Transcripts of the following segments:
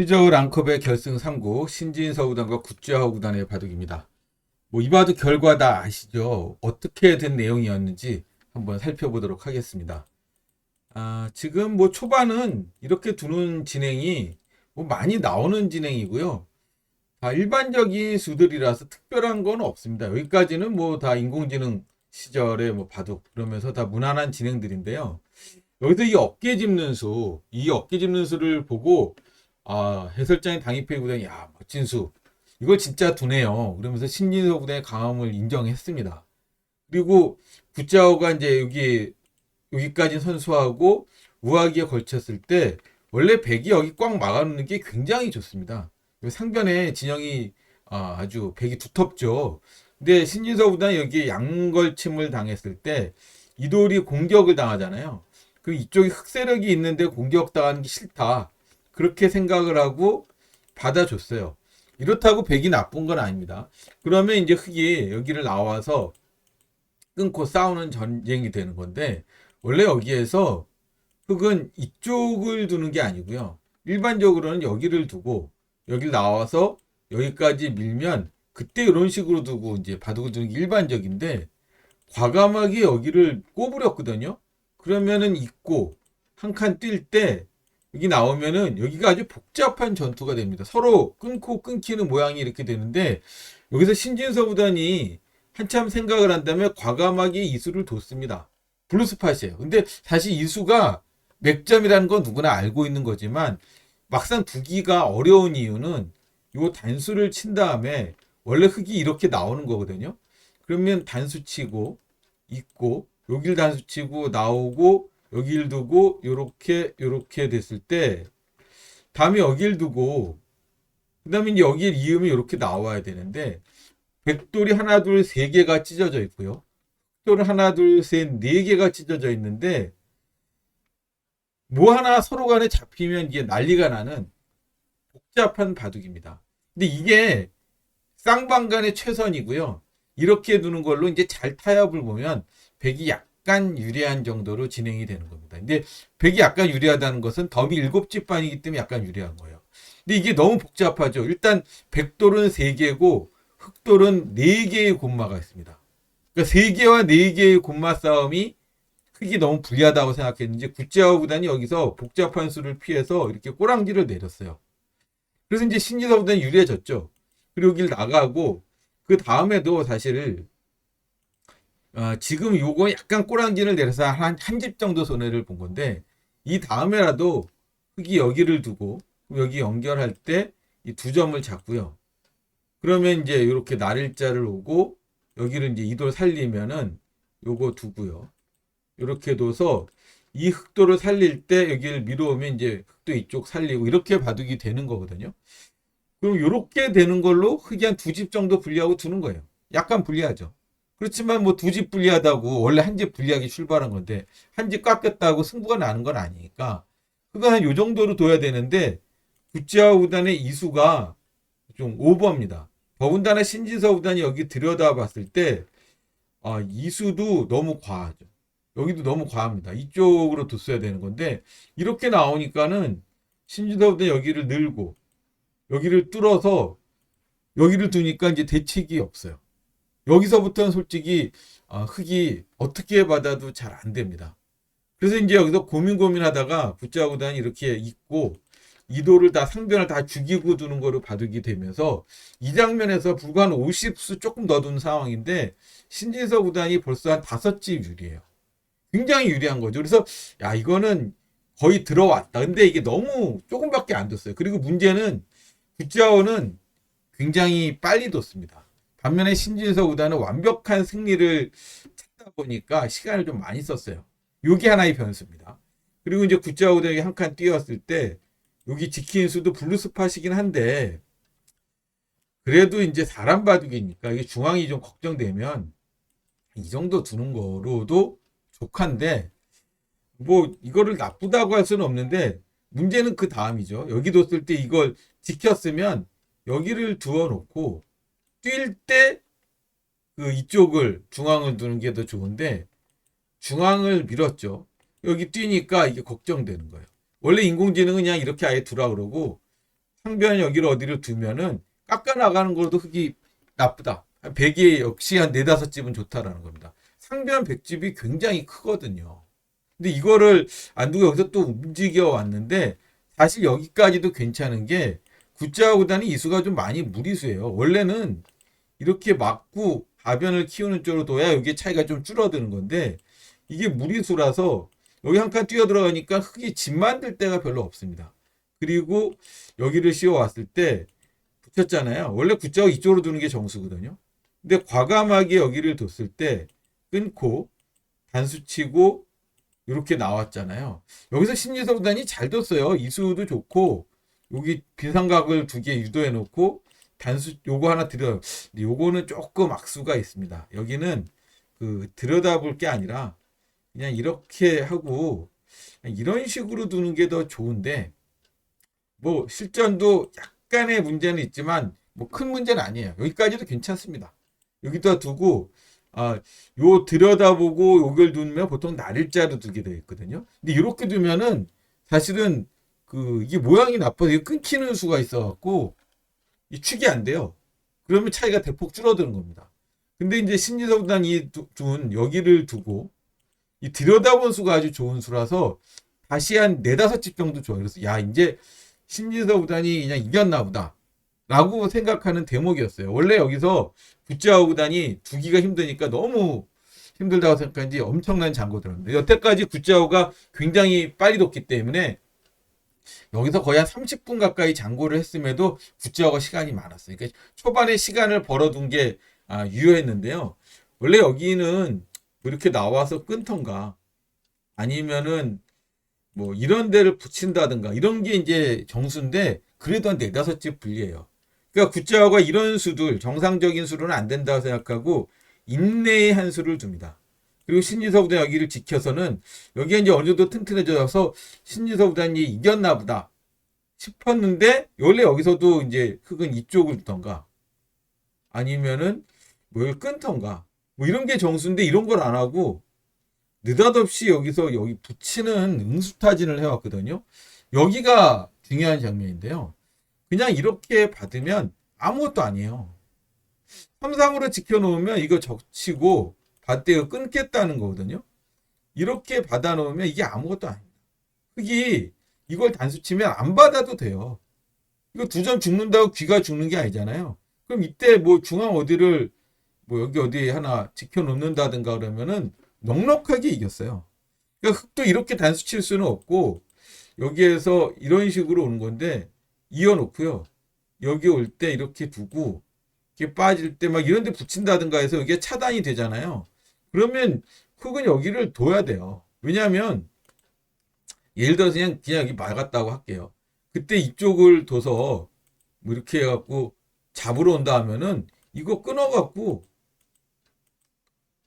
시저우 랑컵의 결승 3구 신진 서구단과 구자호 구단의 바둑입니다. 뭐 이 바둑 결과 다 아시죠? 어떻게 된 내용이었는지 한번 살펴보도록 하겠습니다. 아, 지금 뭐 초반은 이렇게 두는 진행이 뭐 많이 나오는 진행이고요. 다 일반적인 수들이라서 특별한 건 없습니다. 여기까지는 뭐 다 인공지능 시절의 뭐 바둑 그러면서 다 무난한 진행들인데요. 여기서 이 어깨 짚는 수, 이 어깨 짚는 수를 보고 아, 해설장인 당입회 구단이 야, 멋진 수. 이걸 진짜 두네요. 그러면서 신진서 구단의 강함을 인정했습니다. 그리고 구자호가 이제 여기 여기까지 선수하고 우하기에 걸쳤을 때 원래 백이 여기 꽉 막아놓는 게 굉장히 좋습니다. 상변에 진영이 아, 아주 백이 두텁죠. 근데 신진서 구단이 여기 양걸침을 당했을 때 이돌이 공격을 당하잖아요. 그 이쪽에 흑세력이 있는데 공격당하는 게 싫다. 그렇게 생각을 하고 받아줬어요. 이렇다고 백이 나쁜 건 아닙니다. 그러면 이제 흑이 여기를 나와서 끊고 싸우는 전쟁이 되는 건데 원래 여기에서 흑은 이쪽을 두는 게 아니고요. 일반적으로는 여기를 두고 여기를 나와서 여기까지 밀면 그때 이런 식으로 두고 이제 바둑을 두는 게 일반적인데 과감하게 여기를 꼬부렸거든요. 그러면은 있고 한 칸 뛸 때 여기 나오면은 여기가 아주 복잡한 전투가 됩니다. 서로 끊고 끊기는 모양이 이렇게 되는데 여기서 신진서 구단이 한참 생각을 한다면 과감하게 이수를 뒀습니다. 블루스팟이에요. 근데 사실 이수가 맥점이라는 건 누구나 알고 있는 거지만 막상 두기가 어려운 이유는 요 단수를 친 다음에 원래 흙이 이렇게 나오는 거거든요. 그러면 단수 치고 있고 여길 단수 치고 나오고 여길 두고 요렇게 요렇게 됐을 때 다음에 여길 두고 그 다음에 이제 여길 이음이 이렇게 나와야 되는데 백돌이 하나 둘 세 개가 찢어져 있고요. 흑돌은 하나 둘셋네 개가 찢어져 있는데 뭐 하나 서로 간에 잡히면 이게 난리가 나는 복잡한 바둑입니다. 근데 이게 쌍방간의 최선이고요. 이렇게 두는 걸로 이제 잘 타협을 보면 백이 약 간 유리한 정도로 진행이 되는 겁니다. 근데 백이 약간 유리하다는 것은 덤이 일곱 집반이기 때문에 약간 유리한 거예요. 근데 이게 너무 복잡하죠. 일단 백돌은 세 개고 흑돌은 네 개의 곤마가 있습니다. 그러니까 세 개와 네 개의 곤마 싸움이 흑이 너무 불리하다고 생각했는지 구자호 구단이 여기서 복잡한 수를 피해서 이렇게 꼬랑지를 내렸어요. 그래서 이제 신지서 구단이 유리해졌죠. 그리고 여길 나가고 그 다음에도 사실 어, 지금 요거 약간 꼬랑지를 내려서 한 한 집 정도 손해를 본 건데 이 다음에라도 흑이 여기를 두고 여기 연결할 때 이 두 점을 잡고요. 그러면 이제 이렇게 날일자를 오고 여기를 이제 이돌 살리면은 요거 두고요. 이렇게 둬서 이 흑도를 살릴 때 여기를 밀어오면 이제 흑도 이쪽 살리고 이렇게 바둑이 되는 거거든요. 그럼 이렇게 되는 걸로 흑이 한 두 집 정도 불리하고 두는 거예요. 약간 불리하죠. 그렇지만 뭐 두 집 불리하다고 원래 한 집 불리하게 출발한 건데 한 집 깎였다고 승부가 나는 건 아니니까 그거 한요 정도로 둬야 되는데 구찌아 우단의 이수가 좀 오버입니다. 더군다나 신지서 우단이 여기 들여다봤을 때 아, 이수도 너무 과하죠. 여기도 너무 과합니다. 이쪽으로 뒀어야 되는 건데 이렇게 나오니까는 신지서 우단이 여기를 늘고 여기를 뚫어서 여기를 두니까 이제 대책이 없어요. 여기서부터는 솔직히 아, 흙이 어떻게 받아도 잘 안 됩니다. 그래서 이제 여기서 고민 고민하다가 붙자구단이 이렇게 있고 이도를 다 상변을 다 죽이고 두는 거로 바둑이 되면서 이 장면에서 불과 한 50수 조금 더둔 상황인데 신진서 구단이 벌써 한 다섯 집 유리해요. 굉장히 유리한 거죠. 그래서 야 이거는 거의 들어왔다. 근데 이게 너무 조금밖에 안 뒀어요. 그리고 문제는 구자오는 굉장히 빨리 뒀습니다. 반면에 신진서 구단은 완벽한 승리를 찾다 보니까 시간을 좀 많이 썼어요. 요게 하나의 변수입니다. 그리고 이제 구자오 구단이 한 칸 뛰었을 때 여기 지킨 수도 블루스팟이긴 한데 그래도 이제 사람 바둑이니까 이게 중앙이 좀 걱정되면 이 정도 두는 거로도 족한데 뭐 이거를 나쁘다고 할 수는 없는데 문제는 그 다음이죠. 여기 뒀을 때 이걸 지켰으면 여기를 두어 놓고 뛸 때 그 이쪽을 중앙을 두는 게 더 좋은데 중앙을 밀었죠. 여기 뛰니까 이게 걱정되는 거예요. 원래 인공지능은 그냥 이렇게 아예 두라 그러고 상변 여기를 어디를 두면은 깎아 나가는 것도 흙이 나쁘다. 백이 역시 한 네다섯 집은 좋다라는 겁니다. 상변 백집이 굉장히 크거든요. 근데 이거를 안 두고 여기서 또 움직여 왔는데 사실 여기까지도 괜찮은 게 구자와 구단이 이수가 좀 많이 무리수예요. 원래는 이렇게 막고 가변을 키우는 쪽으로 둬야 여기 차이가 좀 줄어드는 건데 이게 무리수라서 여기 한 칸 뛰어 들어가니까 흙이 집 만들 데가 별로 없습니다. 그리고 여기를 씌워 왔을 때 붙였잖아요. 원래 구자가 이쪽으로 두는 게 정수거든요. 근데 과감하게 여기를 뒀을 때 끊고 단수 치고 이렇게 나왔잖아요. 여기서 신지서 구단이 잘 뒀어요. 이수도 좋고 여기 빈삼각을 두 개 유도해 놓고 단수 요거 하나 들여 요거는 조금 악수가 있습니다. 여기는 그 들여다볼 게 아니라 그냥 이렇게 하고 이런 식으로 두는 게 더 좋은데 뭐 실전도 약간의 문제는 있지만 뭐 큰 문제는 아니에요. 여기까지도 괜찮습니다. 여기다 두고 아, 요 들여다보고 요걸 두면 보통 날일자로 두게 되어 있거든요. 근데 이렇게 두면은 사실은 그 이게 모양이 나빠서 끊기는 수가 있어 갖고 이 축이 안 돼요. 그러면 차이가 대폭 줄어드는 겁니다. 근데 이제 신지서구단이 둔 여기를 두고 이 들여다본 수가 아주 좋은 수라서 다시 한 네다섯 집 정도 좋아요. 그래서 야 이제 신지서구단이 그냥 이겼나 보다. 라고 생각하는 대목이었어요. 원래 여기서 구자우 구단이 두기가 힘드니까 너무 힘들다고 생각하는지 엄청난 장고 들었는데 여태까지 구자우가 굉장히 빨리 뒀기 때문에 여기서 거의 한 30분 가까이 장고를 했음에도 구자우가 시간이 많았어요. 그러니까 초반에 시간을 벌어둔 게 아, 유효했는데요. 원래 여기는 뭐 이렇게 나와서 끊던가 아니면은 뭐 이런 데를 붙인다든가 이런 게 이제 정수인데 그래도 한 네다섯 집 불리해요. 그러니까 구자가 이런 수들 정상적인 수로는 안 된다고 생각하고 인내의 한 수를 둡니다. 그리고 신지서부단 여기를 지켜서는 여기에 이제 어느 정도 튼튼해져서 신지서부단이 이겼나 보다 싶었는데 원래 여기서도 이제 흙은 이쪽을 두던가 아니면은 뭘 끊던가 뭐 이런 게 정수인데 이런 걸 안 하고 느닷없이 여기서 여기 붙이는 응수타진을 해왔거든요. 여기가 중요한 장면인데요. 그냥 이렇게 받으면 아무것도 아니에요. 삼상으로 지켜놓으면 이거 적치고 받대가 끊겠다는 거거든요. 이렇게 받아놓으면 이게 아무것도 아닙니다. 흙이 이걸 단수 치면 안 받아도 돼요. 이거 두 점 죽는다고 귀가 죽는 게 아니잖아요. 그럼 이때 뭐 중앙 어디를 뭐 여기 어디 하나 지켜놓는다든가 그러면은 넉넉하게 이겼어요. 그러니까 흙도 이렇게 단수 칠 수는 없고 여기에서 이런 식으로 오는 건데 이어놓고요. 여기 올 때 이렇게 두고 이렇게 빠질 때 막 이런 데 붙인다든가 해서 이게 차단이 되잖아요. 그러면 흙은 여기를 둬야 돼요. 왜냐하면 예를 들어서 그냥, 그냥 여기 막았다고 할게요. 그때 이쪽을 둬서 뭐 이렇게 해갖고 잡으러 온다 하면은 이거 끊어갖고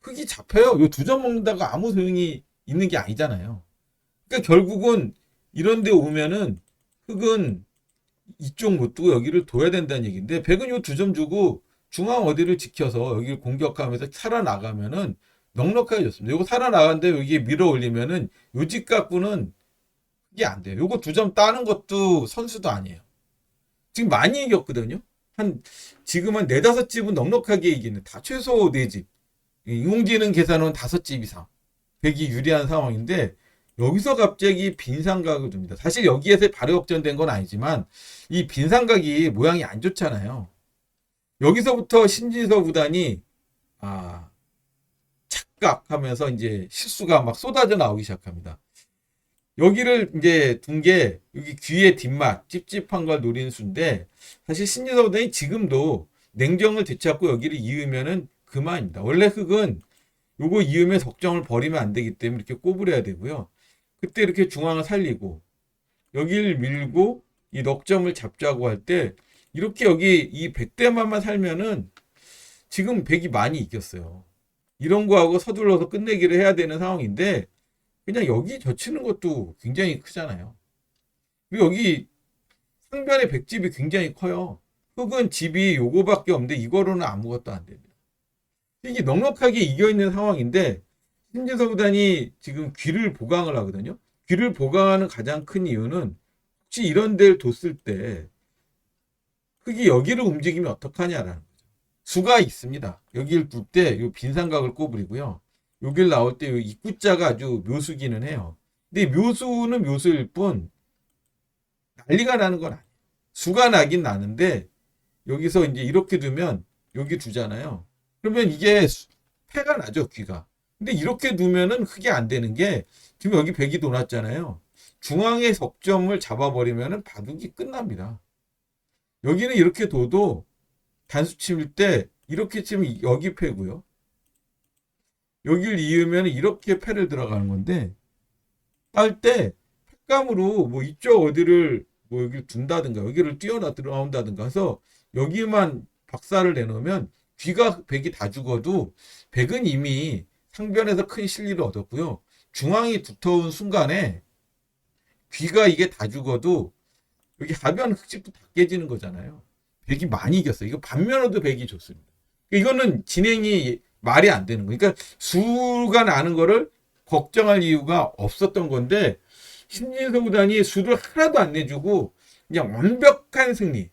흙이 잡혀요. 요 두 점 먹는다가 아무 소용이 있는 게 아니잖아요. 그러니까 결국은 이런 데 오면은 흙은 이쪽 못 두고 여기를 둬야 된다는 얘기인데 백은 요 두 점 주고 중앙 어디를 지켜서 여기를 공격하면서 살아나가면은 넉넉하게 좋습니다. 요거 살아나가는데 여기 밀어 올리면은 요 집 갖고는 이게 안 돼요. 요거 두 점 따는 것도 선수도 아니에요. 지금 많이 이겼거든요. 한 지금 한 네다섯 집은 넉넉하게 이기는 다 최소 네 집. 인공지능 계산은 다섯 집 이상. 백이 유리한 상황인데 여기서 갑자기 빈삼각을 둡니다. 사실 여기에서 바로 역전된 건 아니지만 이 빈삼각이 모양이 안 좋잖아요. 여기서부터 신진서 구단이 아 착각하면서 이제 실수가 막 쏟아져 나오기 시작합니다. 여기를 이제 둔 게 여기 귀의 뒷맛 찝찝한 걸 노린 수인데 사실 신진서 구단이 지금도 냉정을 되찾고 여기를 이으면은 그만입니다. 원래 흙은 요거 이으면 적정을 버리면 안 되기 때문에 이렇게 꼬부려야 되고요. 그때 이렇게 중앙을 살리고 여기를 밀고 이 넉점을 잡자고 할 때 이렇게 여기 이 백대만만 살면은 지금 백이 많이 이겼어요. 이런 거하고 서둘러서 끝내기를 해야 되는 상황인데 그냥 여기 젖히는 것도 굉장히 크잖아요. 그리고 여기 상변의 백집이 굉장히 커요. 흙은 집이 요거밖에 없는데 이거로는 아무것도 안 됩니다. 이게 넉넉하게 이겨 있는 상황인데 신진서 구단이 지금 귀를 보강을 하거든요. 귀를 보강하는 가장 큰 이유는 혹시 이런 데를 뒀을 때 흙이 여기를 움직이면 어떡하냐라는 거죠. 수가 있습니다. 여기를 둘 때 이 빈삼각을 꼽으리고요. 여기를 나올 때 이 입구자가 아주 묘수기는 해요. 근데 묘수는 묘수일 뿐 난리가 나는 건 아니에요. 수가 나긴 나는데 여기서 이제 이렇게 두면 여기 두잖아요. 그러면 이게 수- 패가 나죠 귀가. 근데 이렇게 두면은 흙이 안 되는 게 지금 여기 백이 도났잖아요. 중앙의 석점을 잡아버리면은 바둑이 끝납니다. 여기는 이렇게 둬도 단수 칠 때 이렇게 치면 여기 패고요. 여기를 이으면 이렇게 패를 들어가는 건데 딸 때 팩감으로 뭐 이쪽 어디를 뭐 여기 둔다든가 여기를 뛰어나 들어온다든가 해서 여기만 박살을 내놓으면 귀가 백이 다 죽어도 백은 이미 상변에서 큰 실리를 얻었고요. 중앙이 두터운 순간에 귀가 이게 다 죽어도 여기 하변 흑집도 다 깨지는 거잖아요. 백이 많이 이겼어요. 이거 반면으로도 백이 좋습니다. 이거는 진행이 말이 안 되는 거예요. 그러니까 수가 나는 거를 걱정할 이유가 없었던 건데 신진서 구단이 수를 하나도 안 내주고 그냥 완벽한 승리.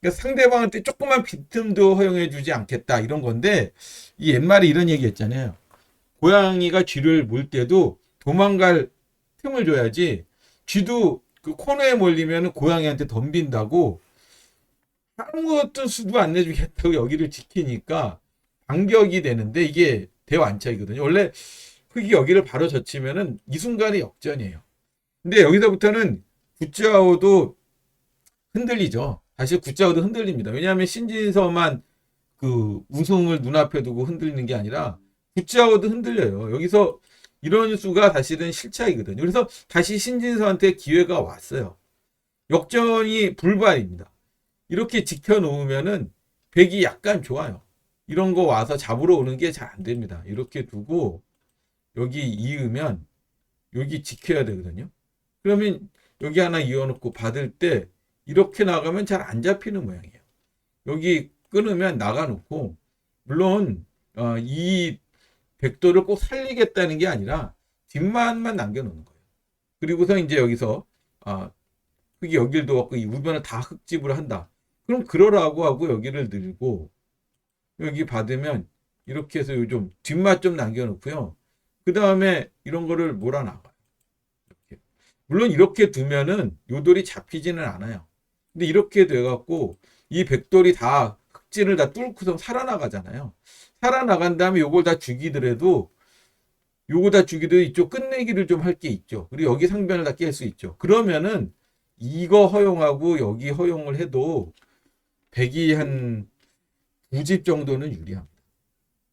그러니까 상대방한테 조그만 빈틈도 허용해 주지 않겠다 이런 건데 이 옛말에 이런 얘기 했잖아요. 고양이가 쥐를 물 때도 도망갈 틈을 줘야지 쥐도 그 코너에 몰리면 고양이한테 덤빈다고 아무것도 수도 안 내주겠다고 여기를 지키니까 반격이 되는데 이게 대완착이거든요. 원래 흙이 여기를 바로 젖히면은 이 순간이 역전이에요. 근데 여기서부터는 구짜오도 흔들리죠. 사실 구짜오도 흔들립니다. 왜냐하면 신진서만 그 우승을 눈앞에 두고 흔들리는 게 아니라 구짜오도 흔들려요. 여기서 이런 수가 사실은 실차이거든요. 그래서 다시 신진서한테 기회가 왔어요. 역전이 불발입니다. 이렇게 지켜놓으면은 백이 약간 좋아요. 이런 거 와서 잡으러 오는 게 잘 안 됩니다. 이렇게 두고 여기 이으면 여기 지켜야 되거든요. 그러면 여기 하나 이어놓고 받을 때 이렇게 나가면 잘 안 잡히는 모양이에요. 여기 끊으면 나가놓고 물론 어, 이 백도를 꼭 살리겠다는 게 아니라 뒷만만 남겨놓는 거예요. 그리고서 이제 여기서 아, 흙이 여기를 둬갖고 이 우변을 다 흙집으로 한다. 그럼 그러라고 하고 여기를 들고 여기 받으면 이렇게 해서 좀 뒷맛 좀 남겨놓고요. 그 다음에 이런 거를 몰아나가요. 이렇게. 물론 이렇게 두면은 요돌이 잡히지는 않아요. 근데 이렇게 돼갖고 이 백돌이 다 흑진을 다 뚫고서 살아나가잖아요. 살아나간 다음에 요걸 다 죽이더라도 요거 다 죽이더라도 이쪽 끝내기를 좀 할 게 있죠. 그리고 여기 상변을 다 깰 수 있죠. 그러면은 이거 허용하고 여기 허용을 해도 백이 한두집 정도는 유리합니다.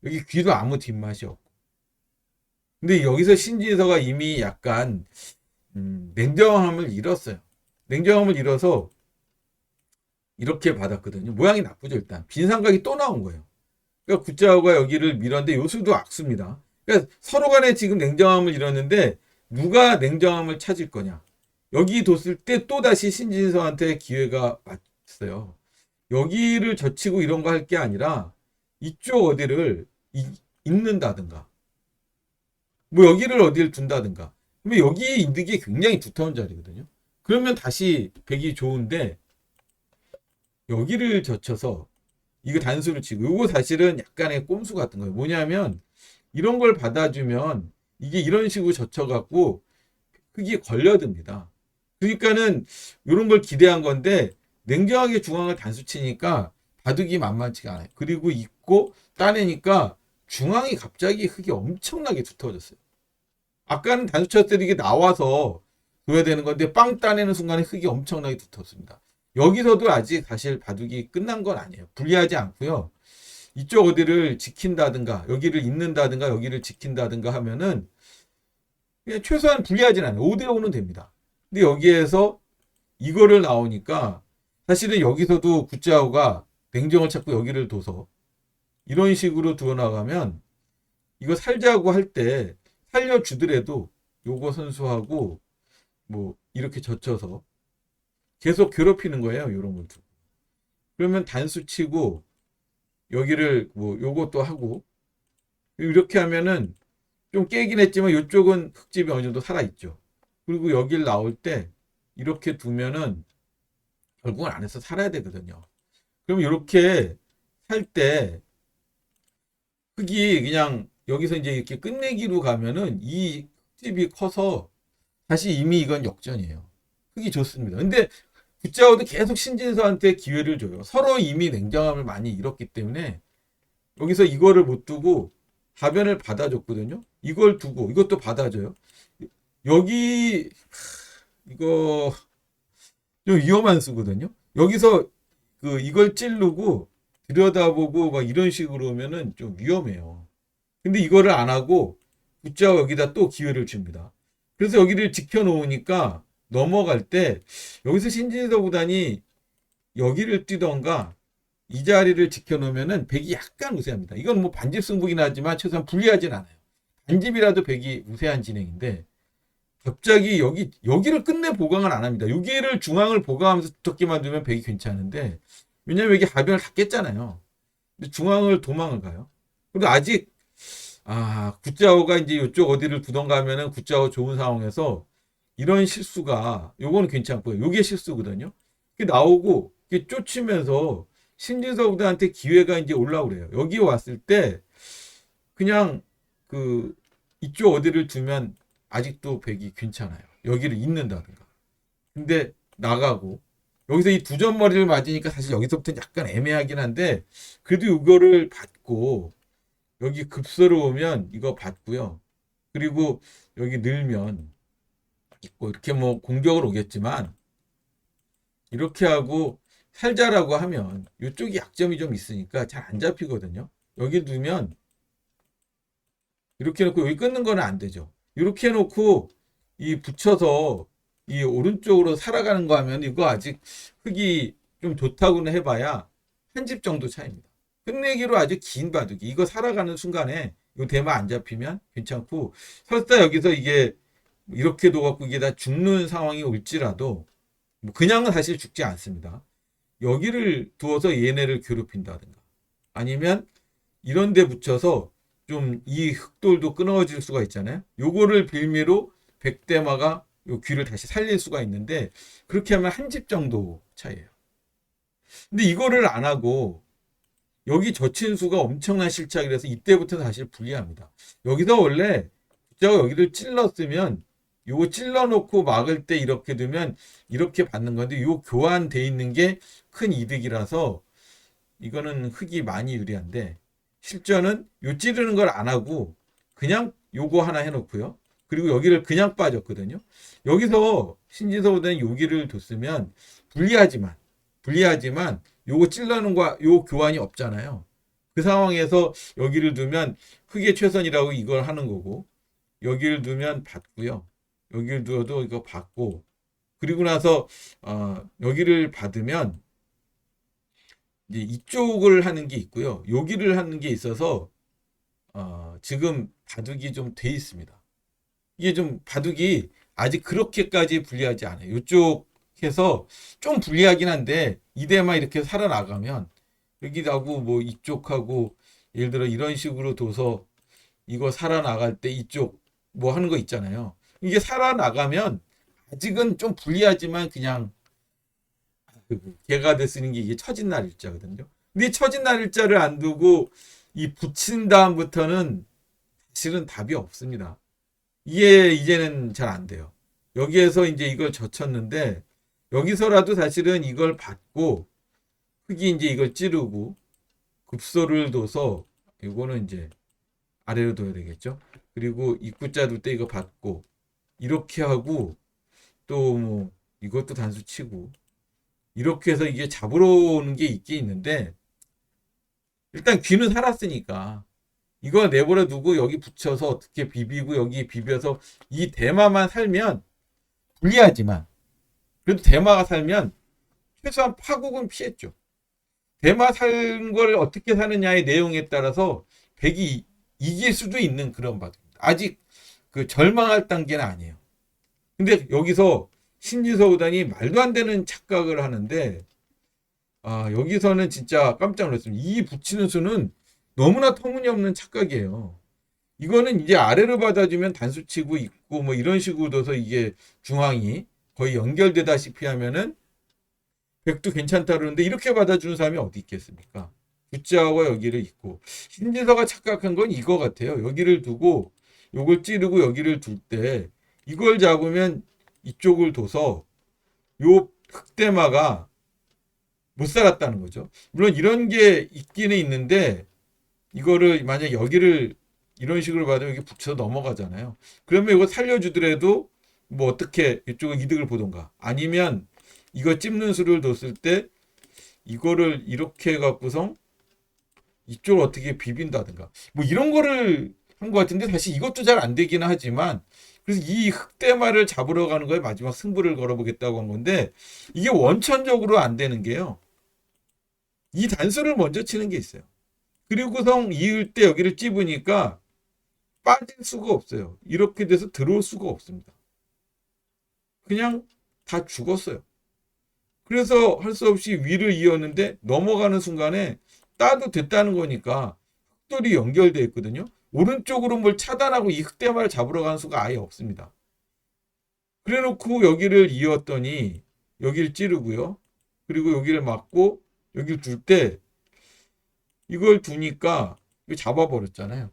여기 귀도 아무 뒷맛이 없고. 근데 여기서 신진서가 이미 약간 음, 냉정함을 잃었어요. 냉정함을 잃어서 이렇게 받았거든요. 모양이 나쁘죠 일단. 빈 삼각이 또 나온 거예요. 그러니까 구자호가 여기를 밀었는데 요수도 악수입니다. 그러니까 서로 간에 지금 냉정함을 잃었는데 누가 냉정함을 찾을 거냐. 여기 뒀을 때 또 다시 신진서한테 기회가 왔어요. 여기를 젖히고 이런 거 할 게 아니라 이쪽 어디를 이- 잇는다든가 뭐 여기를 어디를 둔다든가 그러면 여기에 있는 게 굉장히 두터운 자리거든요. 그러면 다시 백이 좋은데 여기를 젖혀서 이거 단수를 치고 이거 사실은 약간의 꼼수 같은 거예요. 뭐냐면 이런 걸 받아주면 이게 이런 식으로 젖혀갖고 흙이 걸려듭니다. 그러니까는 이런 걸 기대한 건데 냉정하게 중앙을 단수 치니까 바둑이 만만치가 않아요. 그리고 있고 따내니까 중앙이 갑자기 흙이 엄청나게 두터워졌어요. 아까는 단수 쳤을 때 이게 나와서 둬야 되는 건데 빵 따내는 순간에 흙이 엄청나게 두텁습니다. 여기서도 아직 사실 바둑이 끝난 건 아니에요. 불리하지 않고요. 이쪽 어디를 지킨다든가 여기를 잇는다든가 여기를 지킨다든가 하면은 최소한 불리하진 않아요. 5대 5는 됩니다. 근데 여기에서 이거를 나오니까 사실은 여기서도 구자호가 냉정을 찾고 여기를 둬서 이런 식으로 두어 나가면 이거 살자고 할 때 살려주더라도 요거 선수하고 뭐 이렇게 젖혀서 계속 괴롭히는 거예요. 이런 걸 두고. 그러면 단수 치고 여기를 뭐 요것도 하고 이렇게 하면은 좀 깨긴 했지만 이쪽은 흙집이 어느 정도 살아 있죠. 그리고 여기를 나올 때 이렇게 두면은 결국은 안에서 살아야 되거든요. 그럼 이렇게 살 때 흙이 그냥 여기서 이제 이렇게 끝내기로 가면은 이 흙집이 커서 다시 이미 이건 역전이에요. 흙이 좋습니다. 근데 굿자오도 계속 신진서한테 기회를 줘요. 서로 이미 냉정함을 많이 잃었기 때문에 여기서 이거를 못 두고 다변을 받아줬거든요. 이걸 두고 이것도 받아줘요. 여기 하, 이거 좀 위험한 수거든요. 여기서 그 이걸 찌르고 들여다보고 막 이런 식으로 하면은 좀 위험해요. 근데 이거를 안 하고 굿자오 여기다 또 기회를 줍니다. 그래서 여기를 지켜놓으니까 넘어갈 때 여기서 신진서 구단이 여기를 뛰던가 이 자리를 지켜놓으면은 백이 약간 우세합니다. 이건 뭐 반집 승부긴 하지만 최소한 불리하진 않아요. 반집이라도 백이 우세한 진행인데 갑자기 여기 여기를 끝내 보강을 안 합니다. 여기를 중앙을 보강하면서 두텁게만 두면 백이 괜찮은데 왜냐면 여기 하변을 다 깼잖아요. 근데 중앙을 도망을 가요. 그리고 아직 아 굿자오가 이제 이쪽 어디를 두던가 하면은 굿자오 좋은 상황에서 이런 실수가 요거는 괜찮고요. 요게 실수거든요. 이게 나오고 이게 쫓으면서 신진서 구단한테 기회가 이제 올라오래요. 여기 왔을 때 그냥 그 이쪽 어디를 두면 아직도 백이 괜찮아요. 여기를 잇는다든가. 근데 나가고 여기서 이 두 점 머리를 맞으니까 사실 여기서부터는 약간 애매하긴 한데 그래도 이거를 받고 여기 급소로 오면 이거 받고요. 그리고 여기 늘면 이렇게 뭐 공격을 오겠지만 이렇게 하고 살자라고 하면 이쪽이 약점이 좀 있으니까 잘 안 잡히거든요. 여기 두면 이렇게 해놓고 여기 끊는 거는 안 되죠. 이렇게 해놓고 이 붙여서 이 오른쪽으로 살아가는 거 하면 이거 아직 흙이 좀 좋다고는 해봐야 한 집 정도 차이입니다. 끝내기로 아주 긴 바둑이 이거 살아가는 순간에 이 대마 안 잡히면 괜찮고 설사 여기서 이게 이렇게 둬갖고 이게 다 죽는 상황이 올지라도 뭐 그냥은 사실 죽지 않습니다. 여기를 두어서 얘네를 괴롭힌다든가 아니면 이런 데 붙여서 좀 이 흑돌도 끊어질 수가 있잖아요. 요거를 빌미로 백대마가 요 귀를 다시 살릴 수가 있는데 그렇게 하면 한 집 정도 차이예요. 근데 이거를 안 하고 여기 저친수가 엄청난 실착이라서 이때부터 사실 불리합니다. 여기서 원래 숫자가 여기를 찔렀으면 요거 찔러놓고 막을 때 이렇게 두면 이렇게 받는 건데 요 교환돼 있는 게 큰 이득이라서 이거는 흙이 많이 유리한데 실전은 요 찌르는 걸 안 하고 그냥 요거 하나 해놓고요. 그리고 여기를 그냥 빠졌거든요. 여기서 신지서보다는 여기를 뒀으면 불리하지만 불리하지만 요거 찔러는 거요 교환이 없잖아요. 그 상황에서 여기를 두면 흙의 최선이라고 이걸 하는 거고 여기를 두면 받고요. 여기를 두어도 이거 받고 그리고 나서 어, 여기를 받으면 이제 이쪽을 하는 게 있고요. 여기를 하는 게 있어서 어, 지금 바둑이 좀 돼 있습니다. 이게 좀 바둑이 아직 그렇게까지 불리하지 않아요. 이쪽에서 좀 불리하긴 한데 이대만 이렇게 살아나가면 여기하고 뭐 이쪽하고 예를 들어 이런 식으로 둬서 이거 살아나갈 때 이쪽 뭐 하는 거 있잖아요. 이게 살아나가면 아직은 좀 불리하지만 그냥 개가 됐으는 게 이게 처진 날 일자거든요. 근데 처진 날 일자를 안 두고 이 붙인 다음부터는 사실은 답이 없습니다. 이게 이제는 잘 안 돼요. 여기에서 이제 이걸 젖혔는데 여기서라도 사실은 이걸 받고 흙이 이제 이걸 찌르고 급소를 둬서 이거는 이제 아래로 둬야 되겠죠. 그리고 입구자 둘 때 이거 받고 이렇게 하고 또 뭐 이것도 단수 치고 이렇게 해서 이게 잡으러 오는 게 있긴 있는데 일단 귀는 살았으니까 이거 내버려 두고 여기 붙여서 어떻게 비비고 여기 비벼서 이 대마만 살면 불리하지만 그래도 대마가 살면 최소한 파국은 피했죠. 대마 사는 걸 어떻게 사느냐의 내용에 따라서 백이 이길 수도 있는 그런 바둑입니다. 아직 그 절망할 단계는 아니에요. 근데 여기서 신지서 구단이 말도 안 되는 착각을 하는데 아 여기서는 진짜 깜짝 놀랐습니다. 이 붙이는 수는 너무나 터무니없는 착각이에요. 이거는 이제 아래로 받아주면 단수 치고 있고 뭐 이런 식으로 둬서 이게 중앙이 거의 연결되다시피 하면은 백도 괜찮다 그러는데 이렇게 받아주는 사람이 어디 있겠습니까? 구자하고 여기를 있고 신진서가 착각한 건 이거 같아요. 여기를 두고 요걸 찌르고 여기를 둘 때 이걸 잡으면 이쪽을 둬서 요 흑대마가 못 살았다는 거죠. 물론 이런 게 있기는 있는데 이거를 만약 여기를 이런 식으로 받으면 여기 붙여서 넘어가잖아요. 그러면 이거 살려주더라도 뭐 어떻게 이쪽은 이득을 보던가 아니면 이거 찝는 수를 뒀을 때 이거를 이렇게 해갖고서 이쪽을 어떻게 비빈다든가 뭐 이런 거를 한 것 같은데 사실 이것도 잘 안 되기는 하지만 그래서 이 흑대마를 잡으러 가는 거에 마지막 승부를 걸어보겠다고 한 건데 이게 원천적으로 안 되는 게요. 이 단수를 먼저 치는 게 있어요. 그리고성 이을 때 여기를 찝으니까 빠질 수가 없어요. 이렇게 돼서 들어올 수가 없습니다. 그냥 다 죽었어요. 그래서 할 수 없이 위를 이었는데 넘어가는 순간에 따도 됐다는 거니까 흑돌이 연결되어 있거든요. 오른쪽으로 뭘 차단하고 이 흑대마를 잡으러 가는 수가 아예 없습니다. 그래 놓고 여기를 이었더니 여기를 찌르고요. 그리고 여기를 막고 여기를 둘 때 이걸 두니까 이거 잡아버렸잖아요.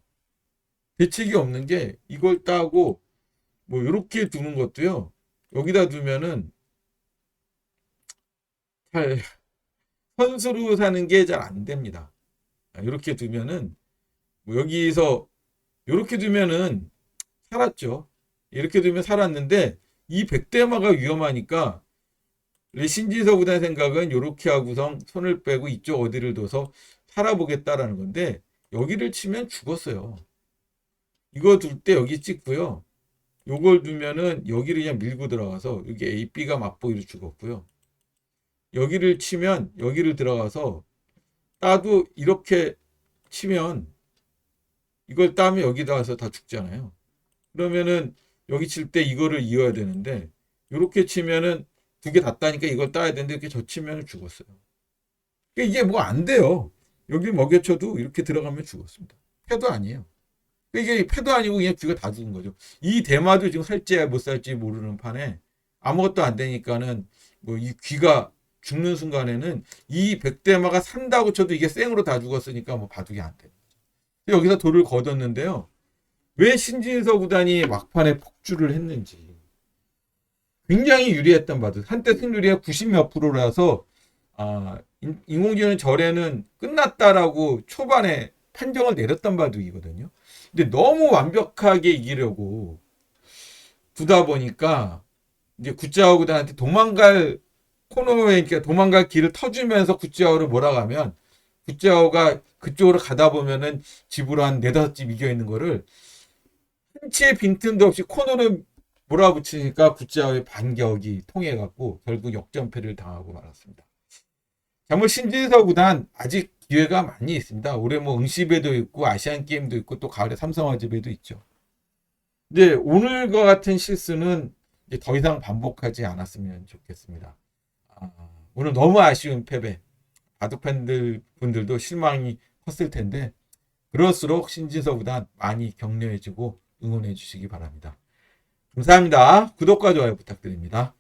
대책이 없는 게 이걸 따고 뭐 이렇게 두는 것도요. 여기다 두면은 잘 선수로 사는 게 잘 안 됩니다. 이렇게 두면은 뭐 여기서 이렇게 두면은 살았죠. 이렇게 두면 살았는데 이 백대마가 위험하니까 신진서 구단 생각은 이렇게 하고선 손을 빼고 이쪽 어디를 둬서 살아보겠다라는 건데 여기를 치면 죽었어요. 이거 둘 때 여기 찍고요. 요걸 두면은 여기를 그냥 밀고 들어가서 여기 A, B가 맞보기로 죽었고요. 여기를 치면 여기를 들어가서 따도 이렇게 치면 이걸 따면 여기다 와서 다 죽잖아요. 그러면은 여기 칠 때 이거를 이어야 되는데 이렇게 치면은 두 개 다 따니까 이걸 따야 되는데 이렇게 젖히면 죽었어요. 그러니까 이게 뭐 안 돼요. 여기 먹여쳐도 이렇게 들어가면 죽었습니다. 패도 아니에요. 그러니까 이게 패도 아니고 그냥 쥐가 다 죽은 거죠. 이 대마도 지금 살지 못 살지 모르는 판에 아무것도 안 되니까는 뭐 이 귀가 죽는 순간에는 이 백대마가 산다고 쳐도 이게 생으로 다 죽었으니까 뭐 바둑이 안 돼요. 여기서 돌을 걷었는데요. 왜 신진서 구단이 막판에 폭주를 했는지 굉장히 유리했던 바둑. 한때 승률이 90몇 프로라서 아, 인- 인공지능 절에는 끝났다라고 초반에 판정을 내렸던 바둑이거든요. 근데 너무 완벽하게 이기려고 두다 보니까 이제 구자오 구단한테 도망갈 코너에 그러니까 도망갈 길을 터주면서 구자오를 몰아가면 구자오가 그쪽으로 가다 보면은 집으로 한 네다섯 집 이겨 있는 거를 한 치의 빈틈도 없이 코너를 몰아붙이니까 구자오의 반격이 통해 갖고 결국 역전패를 당하고 말았습니다. 정말 신진서 구단 아직 기회가 많이 있습니다. 올해 뭐 응시배도 있고 아시안 게임도 있고 또 가을에 삼성화재배도 있죠. 근데 오늘과 같은 실수는 더 이상 반복하지 않았으면 좋겠습니다. 아, 오늘 너무 아쉬운 패배. 바둑 팬들 분들도 실망이 컸을 텐데 그럴수록 신진서 구단 많이 격려해주고 응원해 주시기 바랍니다. 감사합니다. 구독과 좋아요 부탁드립니다.